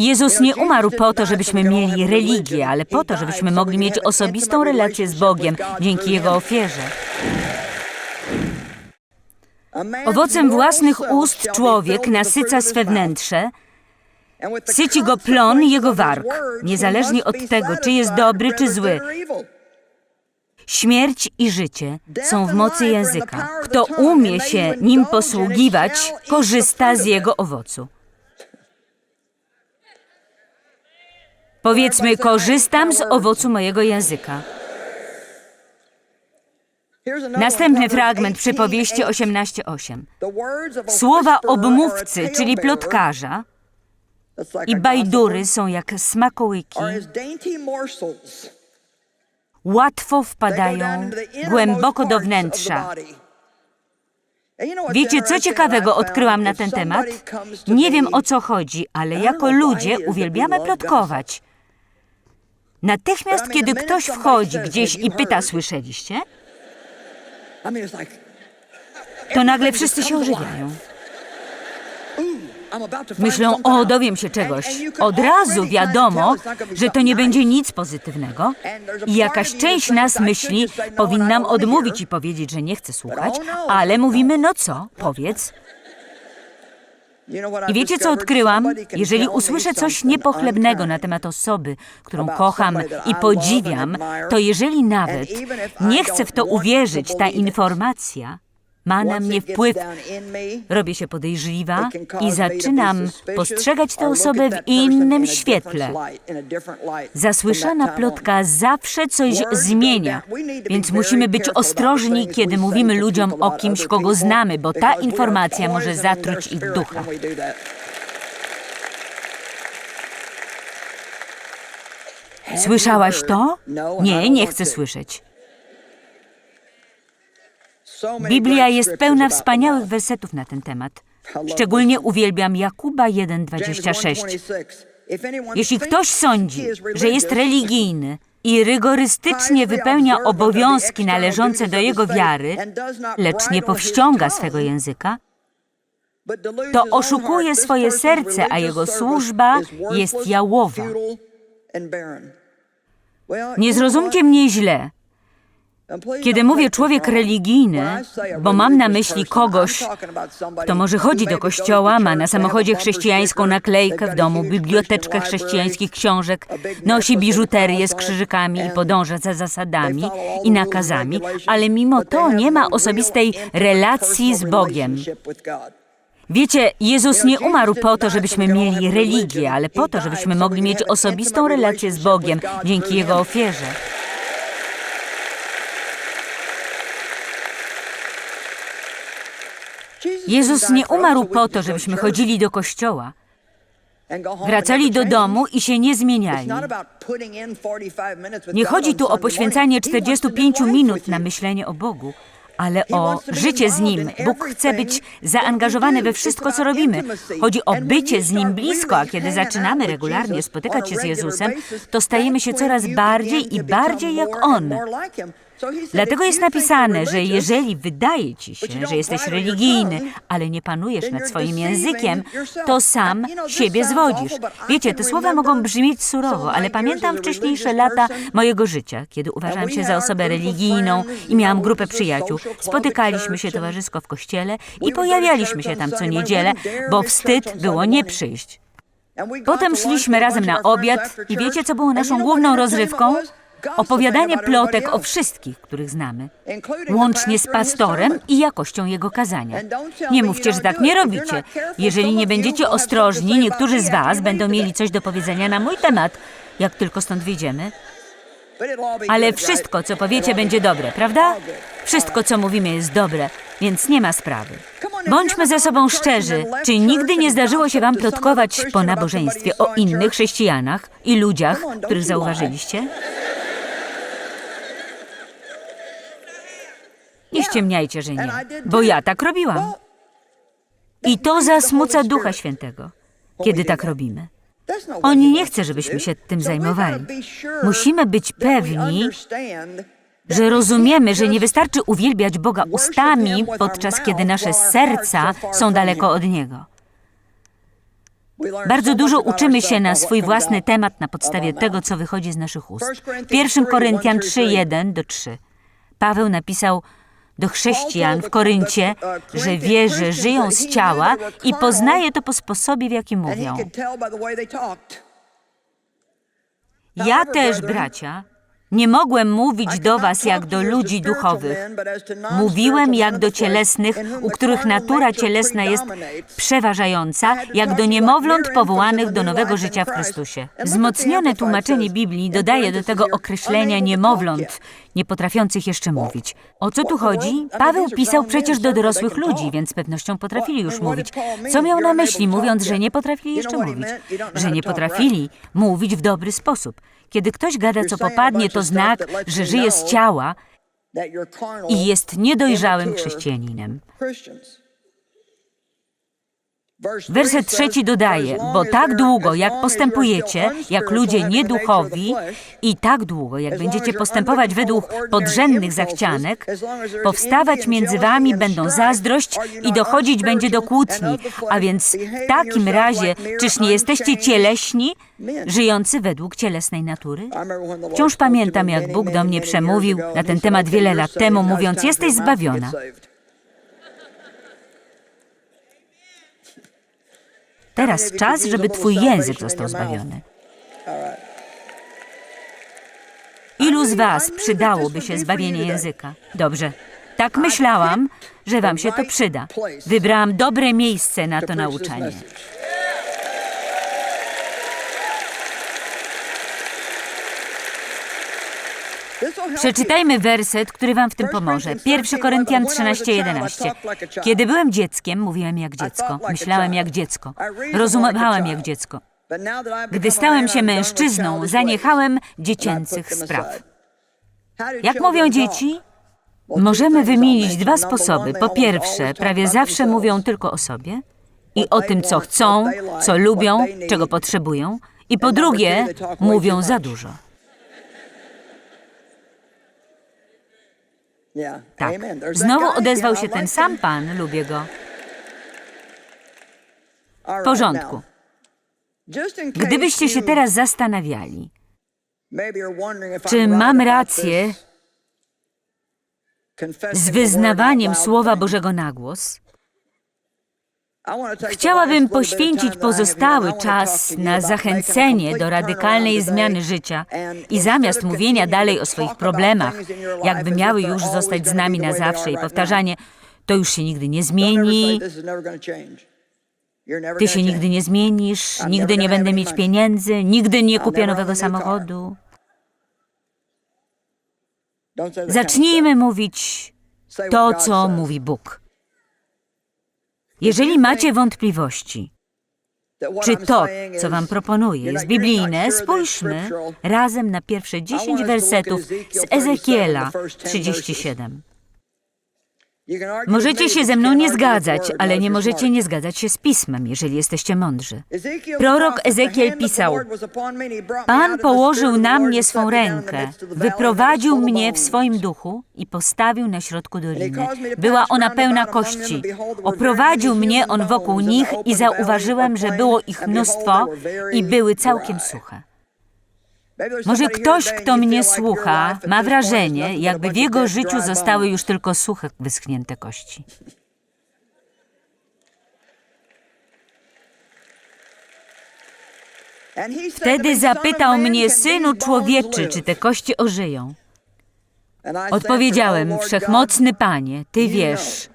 Jezus nie umarł po to, żebyśmy mieli religię, ale po to, żebyśmy mogli mieć osobistą relację z Bogiem dzięki Jego ofierze. Owocem własnych ust człowiek nasyca swe wnętrze, syci go plon jego warg, niezależnie od tego, czy jest dobry, czy zły. Śmierć i życie są w mocy języka. Kto umie się nim posługiwać, korzysta z jego owocu. Powiedzmy, korzystam z owocu mojego języka. Następny fragment przypowieści 18:8. Słowa obmówcy, czyli plotkarza, i bajdury są jak smakołyki, łatwo wpadają głęboko do wnętrza. Wiecie, co ciekawego odkryłam na ten temat? Nie wiem o co chodzi, ale jako ludzie uwielbiamy plotkować. Natychmiast, kiedy ktoś wchodzi gdzieś i pyta, słyszeliście? To nagle wszyscy się ożywiają. Myślą, o, dowiem się czegoś. Od razu wiadomo, że to nie będzie nic pozytywnego. I jakaś część nas myśli, powinnam odmówić i powiedzieć, że nie chcę słuchać, ale mówimy, no co, powiedz. I wiecie, co odkryłam? Jeżeli usłyszę coś niepochlebnego na temat osoby, którą kocham i podziwiam, to jeżeli nawet nie chcę w to uwierzyć, ta informacja ma na mnie wpływ, robię się podejrzliwa i zaczynam postrzegać tę osobę w innym świetle. Zasłyszana plotka zawsze coś zmienia, więc musimy być ostrożni, kiedy mówimy ludziom o kimś, kogo znamy, bo ta informacja może zatruć ich ducha. Słyszałaś to? Nie, nie chcę słyszeć. Biblia jest pełna wspaniałych wersetów na ten temat. Szczególnie uwielbiam Jakuba 1,26. Jeśli ktoś sądzi, że jest religijny i rygorystycznie wypełnia obowiązki należące do jego wiary, lecz nie powściąga swego języka, to oszukuje swoje serce, a jego służba jest jałowa. Nie zrozumcie mnie źle. Kiedy mówię człowiek religijny, bo mam na myśli kogoś, kto może chodzi do kościoła, ma na samochodzie chrześcijańską naklejkę, w domu biblioteczkę chrześcijańskich książek, nosi biżuterię z krzyżykami i podąża za zasadami i nakazami, ale mimo to nie ma osobistej relacji z Bogiem. Wiecie, Jezus nie umarł po to, żebyśmy mieli religię, ale po to, żebyśmy mogli mieć osobistą relację z Bogiem dzięki Jego ofierze. Jezus nie umarł po to, żebyśmy chodzili do kościoła, wracali do domu i się nie zmieniali. Nie chodzi tu o poświęcanie 45 minut na myślenie o Bogu, ale o życie z Nim. Bóg chce być zaangażowany we wszystko, co robimy. Chodzi o bycie z Nim blisko, a kiedy zaczynamy regularnie spotykać się z Jezusem, to stajemy się coraz bardziej i bardziej jak On. Dlatego jest napisane, że jeżeli wydaje ci się, że jesteś religijny, ale nie panujesz nad swoim językiem, to sam siebie zwodzisz. Wiecie, te słowa mogą brzmieć surowo, ale pamiętam wcześniejsze lata mojego życia, kiedy uważałam się za osobę religijną i miałam grupę przyjaciół. Spotykaliśmy się towarzysko w kościele i pojawialiśmy się tam co niedzielę, bo wstyd było nie przyjść. Potem szliśmy razem na obiad i wiecie, co było naszą główną rozrywką? Opowiadanie plotek o wszystkich, których znamy, łącznie z pastorem i jakością jego kazania. Nie mówcie, że tak nie robicie. Jeżeli nie będziecie ostrożni, niektórzy z Was będą mieli coś do powiedzenia na mój temat, jak tylko stąd wyjdziemy. Ale wszystko, co powiecie, będzie dobre, prawda? Wszystko, co mówimy, jest dobre, więc nie ma sprawy. Bądźmy ze sobą szczerzy. Czy nigdy nie zdarzyło się Wam plotkować po nabożeństwie o innych chrześcijanach i ludziach, których zauważyliście? Ściemniajcie, że nie, bo ja tak robiłam. I to zasmuca Ducha Świętego, kiedy tak robimy. On nie chce, żebyśmy się tym zajmowali. Musimy być pewni, że rozumiemy, że nie wystarczy uwielbiać Boga ustami, podczas kiedy nasze serca są daleko od Niego. Bardzo dużo uczymy się na swój własny temat na podstawie tego, co wychodzi z naszych ust. W 1 Koryntian 3, 1 do 3. Paweł napisał do chrześcijan w Koryncie, że wie, że żyją z ciała i poznaje to po sposobie, w jakim mówią. Ja też, bracia, nie mogłem mówić do was jak do ludzi duchowych. Mówiłem jak do cielesnych, u których natura cielesna jest przeważająca, jak do niemowląt powołanych do nowego życia w Chrystusie. Wzmocnione tłumaczenie Biblii dodaje do tego określenia niemowląt, nie potrafiących jeszcze mówić. O co tu chodzi? Paweł pisał przecież do dorosłych ludzi, więc z pewnością potrafili już mówić. Co miał na myśli, mówiąc, że nie potrafili jeszcze mówić? Że nie potrafili mówić w dobry sposób. Kiedy ktoś gada, co popadnie, to znak, że żyje z ciała i jest niedojrzałym chrześcijaninem. Werset trzeci dodaje, bo tak długo, jak postępujecie, jak ludzie nieduchowi, i tak długo, jak będziecie postępować według podrzędnych zachcianek, powstawać między wami będą zazdrość i dochodzić będzie do kłótni. A więc w takim razie, czyż nie jesteście cieleśni, żyjący według cielesnej natury? Wciąż pamiętam, jak Bóg do mnie przemówił na ten temat wiele lat temu, mówiąc, jesteś zbawiona. Teraz czas, żeby twój język został zbawiony. Ilu z was przydałoby się zbawienie języka? Dobrze. Tak myślałam, że wam się to przyda. Wybrałam dobre miejsce na to nauczanie. Przeczytajmy werset, który wam w tym pomoże. 1 Koryntian 13:11. Kiedy byłem dzieckiem, mówiłem jak dziecko, myślałem jak dziecko, rozumiewałem jak dziecko. Gdy stałem się mężczyzną, zaniechałem dziecięcych spraw. Jak mówią dzieci? Możemy wymienić dwa sposoby. Po pierwsze, prawie zawsze mówią tylko o sobie i o tym, co chcą, co lubią, czego potrzebują. I po drugie, mówią za dużo. Tak. Znowu odezwał się ten sam pan, lubię go. W porządku. Gdybyście się teraz zastanawiali, czy mam rację z wyznawaniem Słowa Bożego na głos, chciałabym poświęcić pozostały czas na zachęcenie do radykalnej zmiany życia i zamiast mówienia dalej o swoich problemach, jakby miały już zostać z nami na zawsze i powtarzanie, to już się nigdy nie zmieni, ty się nigdy nie zmienisz, nigdy nie będę mieć pieniędzy, nigdy nie kupię nowego samochodu. Zacznijmy mówić to, co mówi Bóg. Jeżeli macie wątpliwości, czy to, co wam proponuję, jest biblijne, spójrzmy razem na pierwsze 10 wersetów z Ezekiela 37. Możecie się ze mną nie zgadzać, ale nie możecie nie zgadzać się z pismem, jeżeli jesteście mądrzy. Prorok Ezekiel pisał: Pan położył na mnie swą rękę, wyprowadził mnie w swoim duchu i postawił na środku doliny. Była ona pełna kości. Oprowadził mnie on wokół nich i zauważyłem, że było ich mnóstwo i były całkiem suche. Może ktoś, kto mnie słucha, ma wrażenie, jakby w jego życiu zostały już tylko suche, wyschnięte kości. Wtedy zapytał mnie, synu człowieczy, czy te kości ożyją. Odpowiedziałem, wszechmocny panie, ty wiesz.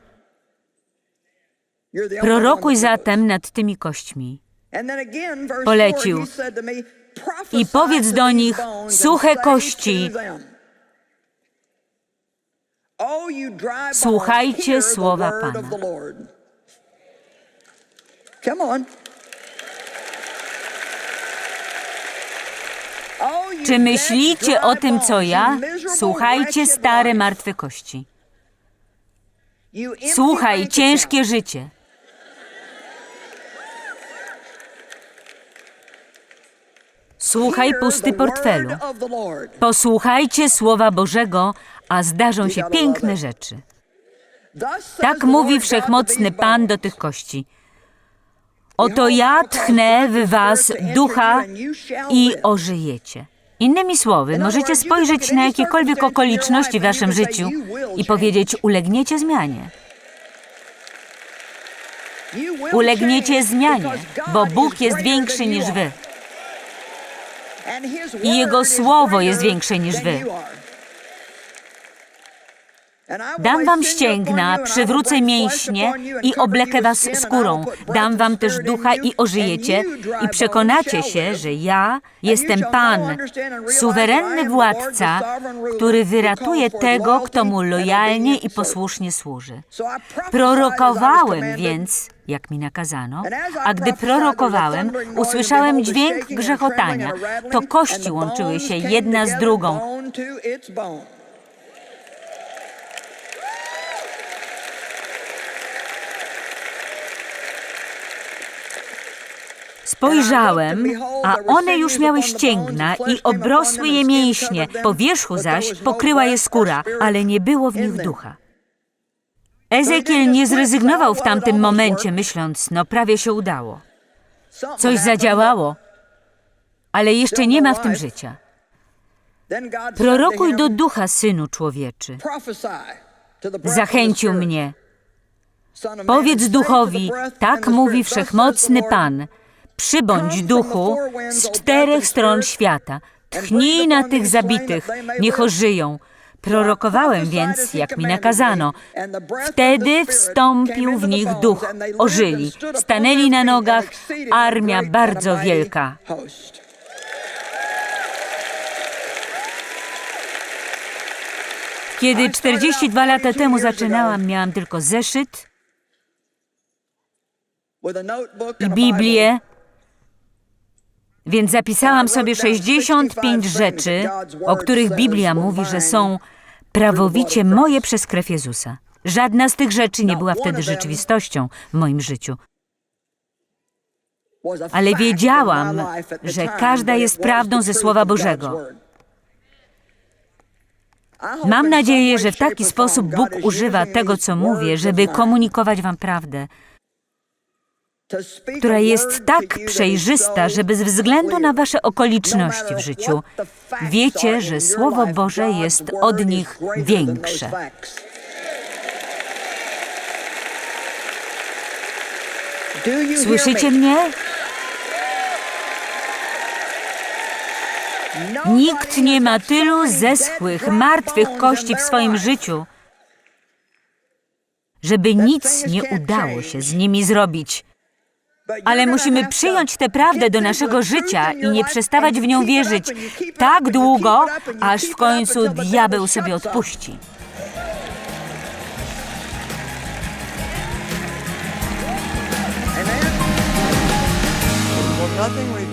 Prorokuj zatem nad tymi kośćmi. Polecił. I powiedz do nich, suche kości, słuchajcie słowa Pana. Czy myślicie o tym, co ja? Słuchajcie, stare martwe kości. Słuchaj, ciężkie życie. Słuchaj, pusty portfelu. Posłuchajcie słowa Bożego, a zdarzą się piękne rzeczy. Tak mówi wszechmocny Pan do tych kości. Oto ja tchnę w was ducha i ożyjecie. Innymi słowy, możecie spojrzeć na jakiekolwiek okoliczności w waszym życiu i powiedzieć: ulegniecie zmianie. Ulegniecie zmianie, bo Bóg jest większy niż wy. I Jego słowo jest większe niż wy. Dam wam ścięgna, przywrócę mięśnie i oblekę was skórą. Dam wam też ducha i ożyjecie i przekonacie się, że ja jestem Pan, suwerenny władca, który wyratuje tego, kto mu lojalnie i posłusznie służy. Prorokowałem więc, jak mi nakazano, a gdy prorokowałem, usłyszałem dźwięk grzechotania. To kości łączyły się jedna z drugą. Spojrzałem, a one już miały ścięgna i obrosły je mięśnie, po wierzchu zaś pokryła je skóra, ale nie było w nich ducha. Ezekiel nie zrezygnował w tamtym momencie, myśląc, no prawie się udało. Coś zadziałało, ale jeszcze nie ma w tym życia. Prorokuj do ducha, synu człowieczy. Zachęcił mnie. Powiedz duchowi, tak mówi wszechmocny Pan. Przybądź duchu z czterech stron świata. Tchnij na tych zabitych, niech ożyją. Prorokowałem więc, jak mi nakazano. Wtedy wstąpił w nich duch, ożyli, stanęli na nogach, armia bardzo wielka. Kiedy 42 lata temu zaczynałam, miałam tylko zeszyt i Biblię, więc zapisałam sobie 65 rzeczy, o których Biblia mówi, że są prawowicie moje przez krew Jezusa. Żadna z tych rzeczy nie była wtedy rzeczywistością w moim życiu. Ale wiedziałam, że każda jest prawdą ze Słowa Bożego. Mam nadzieję, że w taki sposób Bóg używa tego, co mówię, żeby komunikować Wam prawdę, która jest tak przejrzysta, że bez względu na Wasze okoliczności w życiu, wiecie, że Słowo Boże jest od nich większe. Słyszycie mnie? Nikt nie ma tylu zeschłych, martwych kości w swoim życiu, żeby nic nie udało się z nimi zrobić. Ale musimy przyjąć tę prawdę do naszego życia i nie przestawać w nią wierzyć tak długo, aż w końcu diabeł sobie odpuści.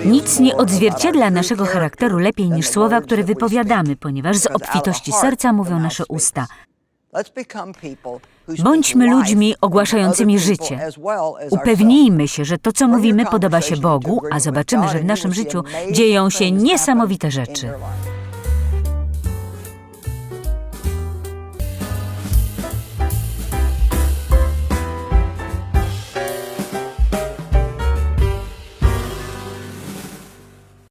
Nic nie odzwierciedla naszego charakteru lepiej niż słowa, które wypowiadamy, ponieważ z obfitości serca mówią nasze usta. Bądźmy ludźmi ogłaszającymi życie. Upewnijmy się, że to, co mówimy, podoba się Bogu, a zobaczymy, że w naszym życiu dzieją się niesamowite rzeczy.